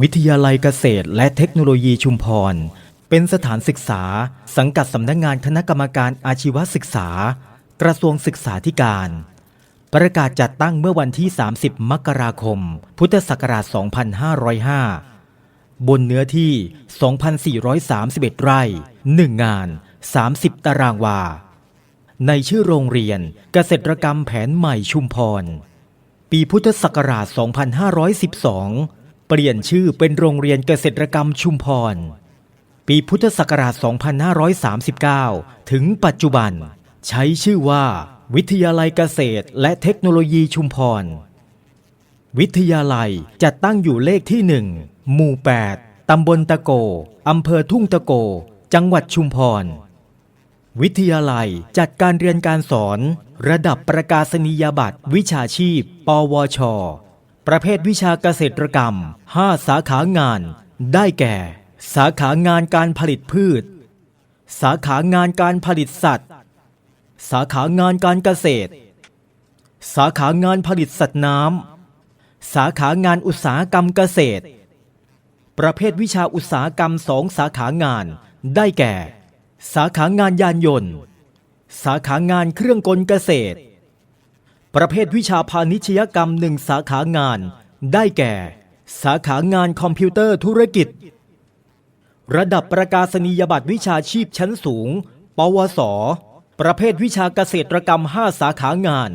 วิทยาลัยเกษตรและเทคโนโลยีชุมพร เป็นสถานศึกษา สังกัดสำนักงานคณะกรรมการอาชีวศึกษา กระทรวงศึกษาธิการ ประกาศจัดตั้งเมื่อวันที่ 30 มกราคม พุทธศักราช 2505 บนเนื้อที่ 2,431 ไร่ 1 งาน 30 ตารางวา ในชื่อโรงเรียนเกษตรกรรมแผนใหม่ชุมพร ปีพุทธศักราช 2512 ปลี่ยนชื่อเป็นโรงเรียนเกษตรกรรมชุมพร ปีพุทธศักราช 2539 ถึงปัจจุบัน ใช้ชื่อว่า วิทยาลัยเกษตรและเทคโนโลยีชุมพร วิทยาลัยจัดตั้งอยู่เลขที่ 1 หมู่ 8 ตำบลตะโก อำเภอทุ่งตะโก จังหวัดชุมพร วิทยาลัยจัดการเรียนการสอน ระดับประกาศนียบัตรวิชาชีพ ปวช ประเภทวิชาเกษตรกรรม 5 สาขางาน ได้แก่ สาขางานการผลิตพืช สาขางานการผลิตสัตว์ สาขางานการเกษตร สาขางานผลิตสัตว์น้ำ สาขางานอุตสาหกรรมเกษตร ประเภทวิชาอุตสาหกรรมสองสาขางาน ได้แก่ สาขางานยานยนต์ สาขางานเครื่องกลเกษตร ประเภทวิชาพาณิชยกรรมหนึ่งสาขางาน ได้แก่ สาขางานคอมพิวเตอร์ธุรกิจ ระดับประกาศนียบัตรวิชาชีพชั้นสูง ปวส ประเภทวิชาเกษตรกรรม 5 สาขางาน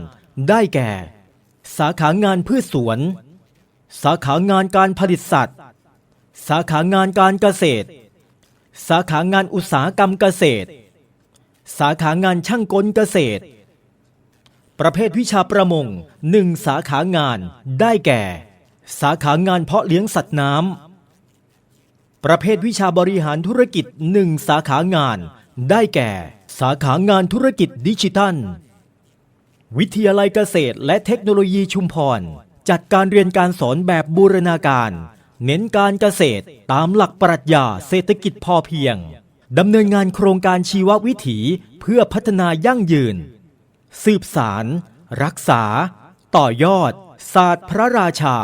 ได้แก่ สาขางานพืชสวน สาขางานการผลิตสัตว์ สาขางานการเกษตร สาขางานอุตสาหกรรมเกษตร สาขางานช่างกลเกษตร ประเภทวิชาประมงหนึ่งสาขางานได้แก่ สาขางานเพาะเลี้ยงสัตว์น้ำประเภทวิชาบริหารธุรกิจหนึ่งสาขางาน ได้แก่ สาขางานธุรกิจดิจิทัล วิทยาลัยเกษตรและเทคโนโลยีชุมพร จัดการเรียนการสอนแบบบูรณาการ เน้นการเกษตรตามหลักปรัชญาเศรษฐกิจพอเพียงดำเนินงานโครงการชีววิถีเพื่อพัฒนายั่งยืน สืบสาร รักษา ต่อยอด ศาสตร์พระราชา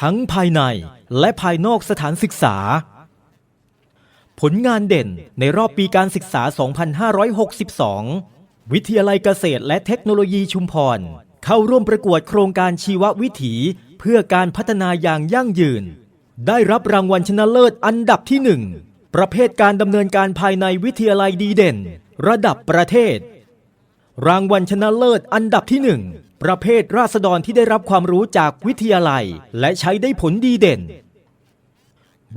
ทั้งภายในและภายนอกสถานศึกษา ผลงานเด่นในรอบปีการศึกษา 2562 วิทยาลัยเกษตรและเทคโนโลยีชุมพร เข้าร่วมประกวดโครงการชีววิถี เพื่อการพัฒนาอย่างยั่งยืน ได้รับรางวัลชนะเลิศอันดับที่หนึ่งประเภทการดำเนินการภายในวิทยาลัยดีเด่น ระดับประเทศ รางวัลชนะเลิศอันดับที่หนึ่งประเภทราษฎรที่ได้รับความรู้จากวิทยาลัย และใช้ได้ผลดีเด่น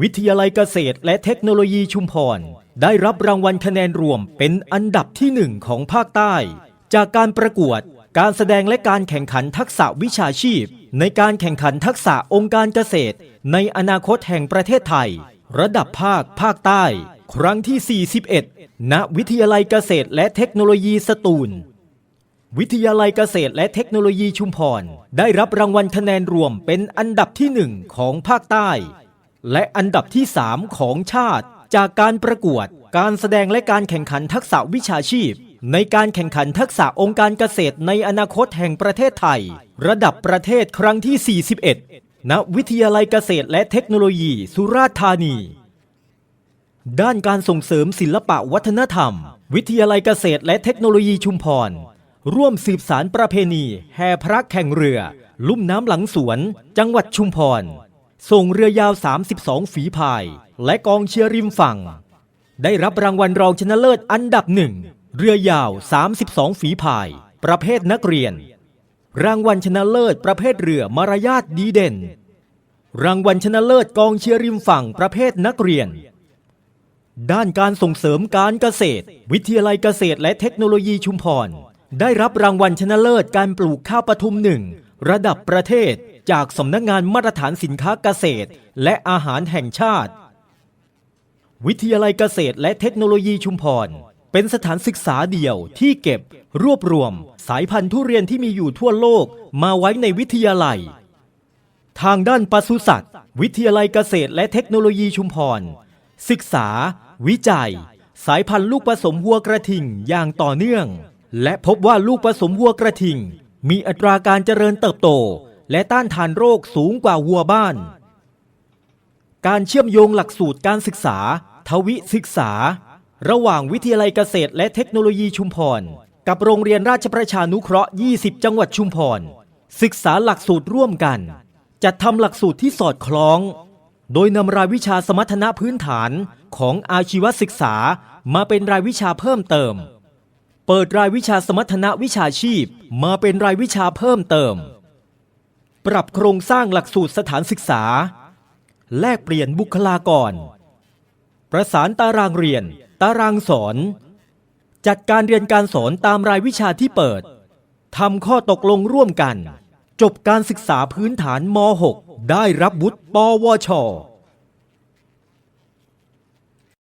วิทยาลัยเกษตรและเทคโนโลยีชุมพร ได้รับรางวัลคะแนนรวมเป็นอันดับที่หนึ่งของภาคใต้ จากการประกวด การแสดงและการแข่งขันทักษะวิชาชีพ ในการแข่งขันทักษะองค์การเกษตร ในอนาคตแห่งประเทศไทย ระดับภาคภาคใต้ ครั้งที่ 41 ณ วิทยาลัยเกษตรและเทคโนโลยีสตูล วิทยาลัยเกษตรและเทคโนโลยีชุมพร ได้รับรางวัลคะแนนรวมเป็นอันดับที่หนึ่งของภาคใต้ และอันดับที่3ของชาติ จากการประกวด การแสดงและการแข่งขันทักษะวิชาชีพ ในการแข่งขันทักษะองค์การเกษตรในอนาคตแห่งประเทศไทย ระดับประเทศครั้งที่ 41 ณ วิทยาลัยเกษตรและเทคโนโลยีสุราษฎร์ธานี ด้านการส่งเสริมศิลปะวัฒนธรรม วิทยาลัยเกษตรและเทคโนโลยีชุมพร ร่วมสืบสารประเพณี แห่พระแข่งเรือ ลุ่มน้ำหลังสวน จังหวัดชุมพร ส่งเรือยาว 32 ฝีพาย และกองเชียร์ริมฝั่ง ได้รับรางวัลรองชนะเลิศอันดับหนึ่งเรือยาว 32 ฝีพาย ประเภทนักเรียน รางวัลชนะเลิศประเภทเรือมารยาทดีเด่น รางวัลชนะเลิศกองเชียร์ริมฝั่งประเภทนักเรียนด้านการส่งเสริมการเกษตร วิทยาลัยเกษตรและเทคโนโลยีชุมพร ได้รับรางวัลชนะเลิศการปลูกข้าวปทุมหนึ่งระดับประเทศจากสำนักงานมาตรฐานสินค้าเกษตร และอาหารแห่งชาติ วิทยาลัยเกษตรและเทคโนโลยีชุมพร เป็นสถานศึกษาเดียวที่เก็บรวบรวม สายพันธุ์ทุเรียนที่มีอยู่ทั่วโลกมาไว้ในวิทยาลัย ทางด้านปศุสัตว์ วิทยาลัยเกษตรและเทคโนโลยีชุมพร ศึกษา วิจัย สายพันธุ์ลูกผสมวัวกระทิงอย่างต่อเนื่อง และพบว่าลูกผสมวัวกระทิง มีอัตราการเจริญเติบโต และต้านทานโรคสูงกว่าวัวบ้าน การเชื่อมโยงหลักสูตรการศึกษา ทวิศึกษา ระหว่างวิทยาลัยเกษตรและเทคโนโลยีชุมพร กับโรงเรียนราชประชานุเคราะห์ 20 จังหวัดชุมพร ศึกษาหลักสูตรร่วมกัน จัดทำหลักสูตรที่สอดคล้อง โดยนำรายวิชาสมรรถนะพื้นฐานของอาชีวศึกษามาเป็นรายวิชาเพิ่มเติม เปิดรายวิชาสมรรถนะวิชาชีพ มาเป็นรายวิชาเพิ่มเติม ปรับโครงสร้างหลักสูตรสถานศึกษา แลกเปลี่ยนบุคลากร ประสานตารางเรียน ตารางสอน จัดการเรียนการสอนตามรายวิชาที่เปิดทำข้อตกลงร่วมกัน จบการศึกษาพื้นฐานม .6 ได้รับวุฒิปวช